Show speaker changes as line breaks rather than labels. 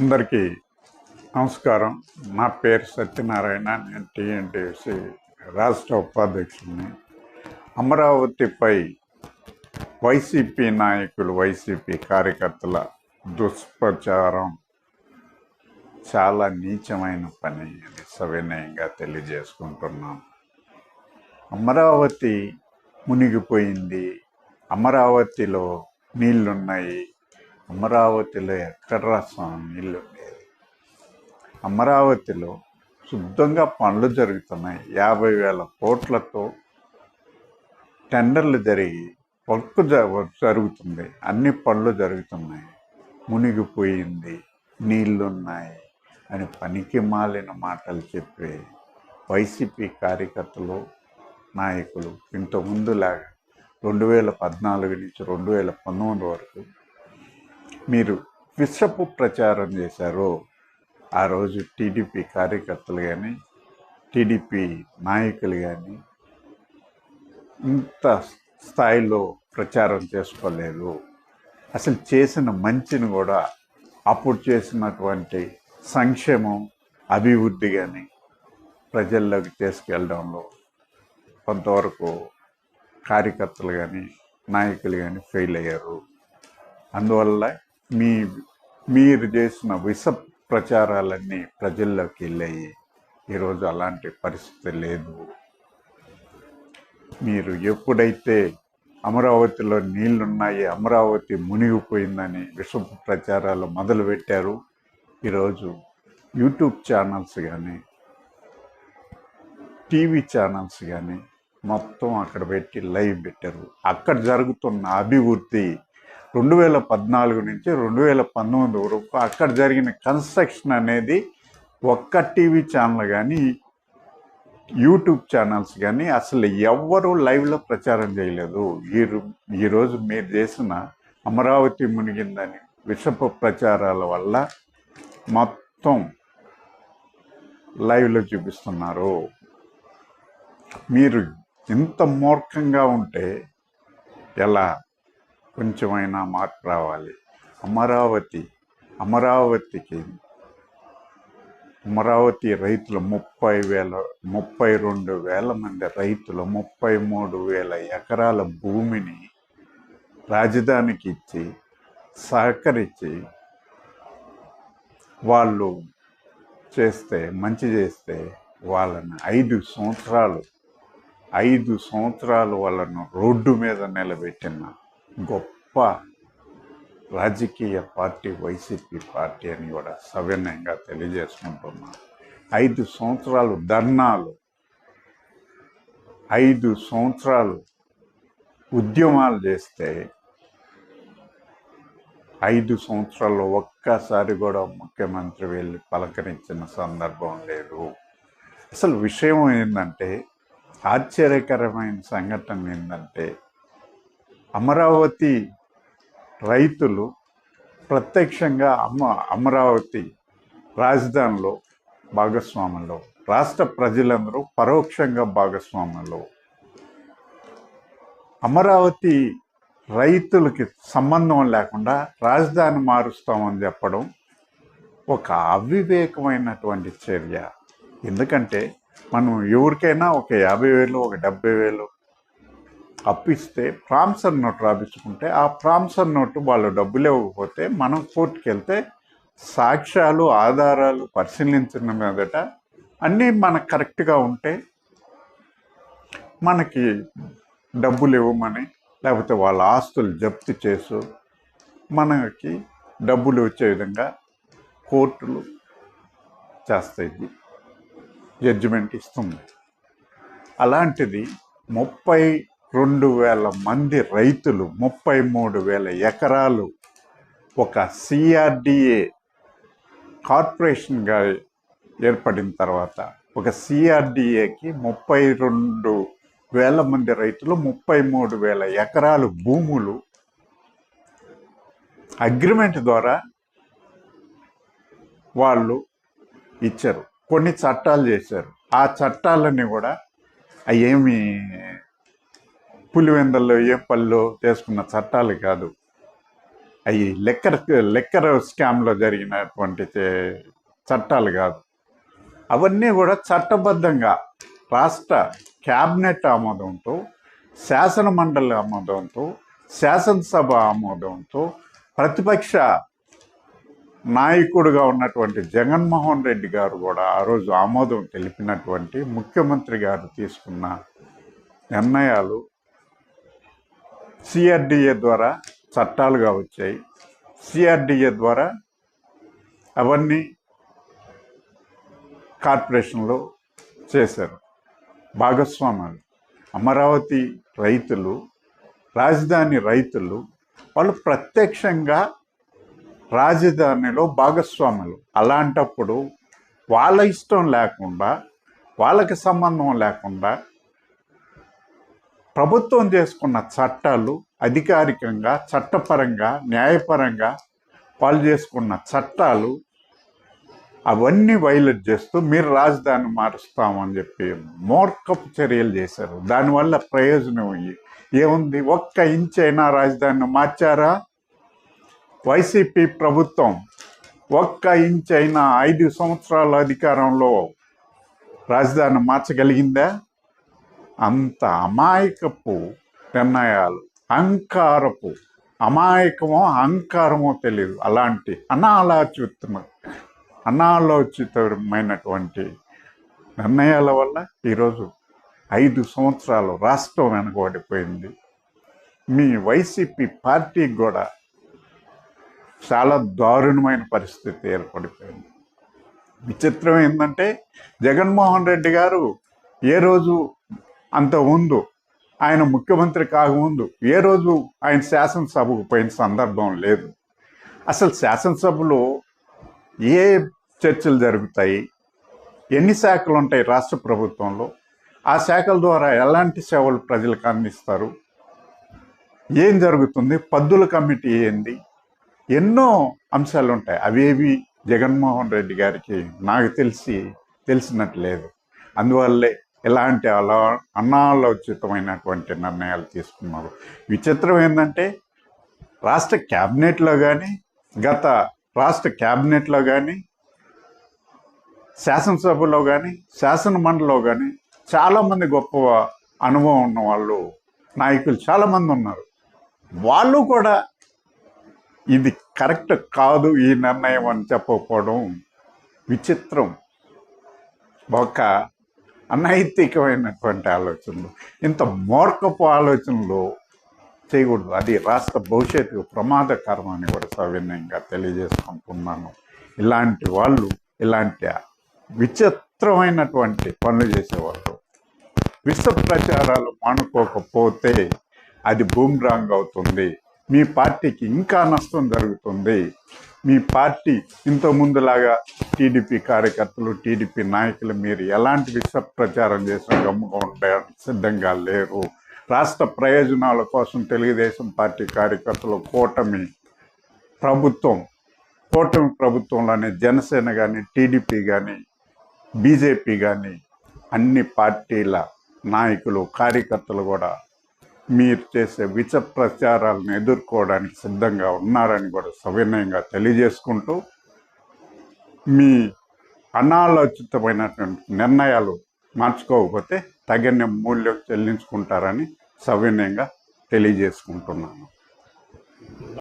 అందరికీ నమస్కారం. నా పేరు సత్యనారాయణ నేను టీఎన్టీసీ రాష్ట్ర ఉపాధ్యక్షుడిని. అమరావతిపై వైసీపీ నాయకులు వైసీపీ కార్యకర్తల దుష్ప్రచారం చాలా నీచమైన పని అని సవినయంగా తెలియజేసుకుంటున్నాం. అమరావతి మునిగిపోయింది. అమరావతిలో నీళ్ళున్నాయి. అమరావతిలో ఎక్కడ స్వామి నీళ్ళు ఉండేది? అమరావతిలో శుద్ధంగా పనులు జరుగుతున్నాయి. యాభై వేల కోట్లతో టెండర్లు జరిగి వర్క్ జ- జరుగుతుంది. అన్ని పనులు జరుగుతున్నాయి. మునిగిపోయింది. నీళ్ళున్నాయి అని పనికి మాలిన మాటలు చెప్పే వైసీపీ కార్యకర్తలు నాయకులు ఇంతకుముందులాగా రెండు వేల పద్నాలుగు నుంచి రెండు వేల పంతొమ్మిది వరకు మీరు విషపు ప్రచారం చేశారో. ఆ రోజు టీడీపీ కార్యకర్తలు కానీ టీడీపీ నాయకులు కానీ ఇంత స్థాయిలో ప్రచారం చేసుకోలేదు. అసలు చేసిన మంచిని కూడా అప్పుడు చేసినటువంటి సంక్షేమం అభివృద్ధి కానీ ప్రజల్లోకి తీసుకెళ్ళడంలో కొంతవరకు కార్యకర్తలు కానీ నాయకులు కానీ ఫెయిల్ అయ్యారు. అందువల్ల మీ మీరు చేసిన విష ప్రచారాలన్నీ ప్రజల్లోకి వెళ్ళాయి. ఈరోజు అలాంటి పరిస్థితి లేదు. మీరు ఎప్పుడైతే అమరావతిలో నీళ్ళున్నాయి అమరావతి మునిగిపోయిందని విష ప్రచారాలు మొదలుపెట్టారు ఈరోజు యూట్యూబ్ ఛానల్స్ కానీ టీవీ ఛానల్స్ కానీ మొత్తం అక్కడ పెట్టి లైవ్ పెట్టారు. అక్కడ జరుగుతున్న అభివృద్ధి రెండు వేల పద్నాలుగు నుంచి రెండు వేల పంతొమ్మిది వరకు అక్కడ జరిగిన కన్స్ట్రక్షన్ అనేది ఒక్క టీవీ ఛానల్ కానీ యూట్యూబ్ ఛానల్స్ కానీ అసలు ఎవ్వరూ లైవ్లో ప్రచారం చేయలేదు. ఈ ఈరోజు మీరు చేసిన అమరావతి మునిగిందని విషపు ప్రచారాల వల్ల మొత్తం లైవ్లో చూపిస్తున్నారు. మీరు ఇంత మూర్ఖంగా ఉంటే ఎలా? కొంచెమైనా మార్పు రావాలి. అమరావతి అమరావతికి అమరావతి రైతులు ముప్పై వేల ముప్పై రెండు వేల మంది రైతులు ముప్పై మూడు వేల ఎకరాల భూమిని రాజధానికి ఇచ్చి సహకరించి వాళ్ళు చేస్తే మంచి చేస్తే వాళ్ళని ఐదు సంవత్సరాలు ఐదు సంవత్సరాలు వాళ్ళను రోడ్డు మీద నిలబెట్టిన గొప్ప రాజకీయ పార్టీ వైసీపీ పార్టీ అని కూడా సవినయంగా తెలియజేసుకుంటున్నాను ఐదు సంవత్సరాలు ధర్నాలు ఐదు సంవత్సరాలు ఉద్యమాలు చేస్తే ఐదు సంవత్సరాల్లో ఒక్కసారి కూడా ముఖ్యమంత్రి వెళ్ళి పలకరించిన సందర్భం లేదు. అసలు విషయం ఏంటంటే ఆశ్చర్యకరమైన సంఘటన ఏంటంటే అమరావతి రైతులు ప్రత్యక్షంగా అమ అమరావతి రాజధానిలో భాగస్వాములు. రాష్ట్ర ప్రజలందరూ పరోక్షంగా భాగస్వాములు. అమరావతి రైతులకి సంబంధం లేకుండా రాజధాని మారుస్తామని చెప్పడం ఒక అవివేకమైనటువంటి చర్య. ఎందుకంటే మనం ఎవరికైనా ఒక యాభై వేలు ఒక డెబ్బై వేలు అప్పిస్తే ప్రామ్సర్ నోట్ రాపించుకుంటే ఆ ప్రామ్సర్ నోటు వాళ్ళు డబ్బులు ఇవ్వకపోతే మనం కోర్టుకి వెళ్తే సాక్ష్యాలు ఆధారాలు పరిశీలించిన మీదట అన్నీ మనకు కరెక్ట్గా ఉంటే మనకి డబ్బులు ఇవ్వమని లేకపోతే వాళ్ళ ఆస్తులు జప్తు చేసు మనకి డబ్బులు వచ్చే విధంగా కోర్టులు చేస్తాయి. జడ్జిమెంట్ ఇస్తుంది. అలాంటిది ముప్పై రెండు వేల మంది రైతులు ముప్పై మూడు వేల ఎకరాలు ఒక సిఆర్డిఏ కార్పొరేషన్గా ఏర్పడిన తర్వాత ఒక సిఆర్డిఏకి ముప్పై రెండు వేల మంది రైతులు ముప్పై మూడు వేల ఎకరాలు భూములు అగ్రిమెంట్ ద్వారా వాళ్ళు ఇచ్చారు. కొన్ని చట్టాలు చేశారు. ఆ చట్టాలన్నీ కూడా అవి ఏమి పులివెందల్లో ఏ పల్లో చేసుకున్న చట్టాలు కాదు. అవి లెక్కర్ లెక్కర్ స్కామ్లో జరిగినటువంటి చట్టాలు కాదు. అవన్నీ కూడా చట్టబద్ధంగా రాష్ట్ర క్యాబినెట్ ఆమోదంతో శాసన మండలి ఆమోదంతో శాసనసభ ఆమోదంతో ప్రతిపక్ష నాయకుడుగా ఉన్నటువంటి జగన్మోహన్ రెడ్డి గారు కూడా ఆ రోజు ఆమోదం తెలిపినటువంటి ముఖ్యమంత్రి గారు తీసుకున్న నిర్ణయాలు సిఆర్డిఏ ద్వారా చట్టాలుగా వచ్చాయి సిఆర్డిఏ ద్వారా అవన్నీ కార్పొరేషన్లో చేశారు. భాగస్వామ్యాలు. అమరావతి రైతులు రాజధాని రైతులు వాళ్ళు ప్రత్యక్షంగా రాజధానిలో భాగస్వాములు. అలాంటప్పుడు వాళ్ళ ఇష్టం లేకుండా వాళ్ళకి సంబంధం లేకుండా ప్రభుత్వం చేసుకున్న చట్టాలు అధికారికంగా చట్టపరంగా న్యాయపరంగా వాళ్ళు చేసుకున్న చట్టాలు అవన్నీ వైలేట్ చేస్తూ మీరు రాజధాని మారుస్తామని చెప్పి మూర్ఖపు చర్యలు చేశారు. దానివల్ల ప్రయోజనం ఏముంది? ఒక్క ఇంచ్ అయినా రాజధానిని మార్చారా? వైసీపీ ప్రభుత్వం ఒక్క ఇంచ్ అయినా ఐదు సంవత్సరాల అధికారంలో రాజధాని మార్చగలిగిందా? అంత అమాయకపు నిర్ణయాలు అహంకారపు అమాయకమో అహంకారమో తెలియదు అలాంటి అనాలోచిత అనాలోచితమైనటువంటి నిర్ణయాల వల్ల ఈరోజు ఐదు సంవత్సరాలు రాష్ట్రం వెనకబడిపోయింది. మీ వైసీపీ పార్టీకి కూడా చాలా దారుణమైన పరిస్థితి ఏర్పడిపోయింది. విచిత్రం ఏంటంటే జగన్మోహన్ రెడ్డి గారు ఏ రోజు అంత ముందు ఆయన ముఖ్యమంత్రి కాకముందు ఏ రోజు ఆయన శాసనసభకు పోయిన సందర్భం లేదు. అసలు శాసనసభలో ఏ చర్చలు జరుగుతాయి? ఎన్ని శాఖలు ఉంటాయి రాష్ట్ర ప్రభుత్వంలో? ఆ శాఖల ద్వారా ఎలాంటి సేవలు ప్రజలకు అందిస్తారు? ఏం జరుగుతుంది? పద్దుల కమిటీ ఏంది? ఎన్నో అంశాలు ఉంటాయి. అవేవి జగన్మోహన్ రెడ్డి గారికి నాకు తెలిసి తెలిసినట్లేదు అందువల్లే ఇలాంటి అలా అనాలోచితమైనటువంటి నిర్ణయాలు తీసుకున్నారు. విచిత్రం ఏంటంటే రాష్ట్ర క్యాబినెట్లో కానీ గత రాష్ట్ర క్యాబినెట్లో కానీ శాసనసభలో కానీ శాసనమండలిలో కానీ చాలామంది గొప్ప అనుభవం ఉన్న వాళ్ళు నాయకులు చాలామంది ఉన్నారు. వాళ్ళు కూడా ఇది కరెక్ట్ కాదు ఈ నిర్ణయం అని చెప్పకపోవడం విచిత్రం. ఒక అనైతికమైనటువంటి ఆలోచనలు. ఇంత మూర్ఖపు ఆలోచనలు చేయకూడదు. అది రాష్ట్ర భవిష్యత్తుకు ప్రమాదకరం అని కూడా సవినయంగా తెలియజేసుకుంటున్నాను. ఇలాంటి వాళ్ళు ఇలాంటి విచిత్రమైనటువంటి పనులు చేసేవాళ్ళు విష ప్రచారాలు మానుకోకపోతే అది బూమ్రాంగ్ అవుతుంది. మీ పార్టీకి ఇంకా నష్టం జరుగుతుంది. మీ పార్టీ ఇంత ముందులాగా టీడీపీ కార్యకర్తలు టీడీపీ నాయకులు మీరు ఎలాంటి విష ప్రచారం చేసిన గమ్ముగా ఉండడానికి సిద్ధంగా లేరు. రాష్ట్ర ప్రయోజనాల కోసం తెలుగుదేశం పార్టీ కార్యకర్తలు కూటమి ప్రభుత్వం కూటమి ప్రభుత్వంలోనే జనసేన కానీ టీడీపీ కానీ బీజేపీ కానీ అన్ని పార్టీల నాయకులు కార్యకర్తలు కూడా మీరు చేసే విచ ప్రచారాలను ఎదుర్కోవడానికి సిద్ధంగా ఉన్నారని కూడా సవినయంగా తెలియజేసుకుంటూ మీ అనాలోచితమైనటువంటి నిర్ణయాలు మార్చుకోకపోతే తగిన మూల్యం చెల్లించుకుంటారని సవినయంగా తెలియజేసుకుంటున్నాను.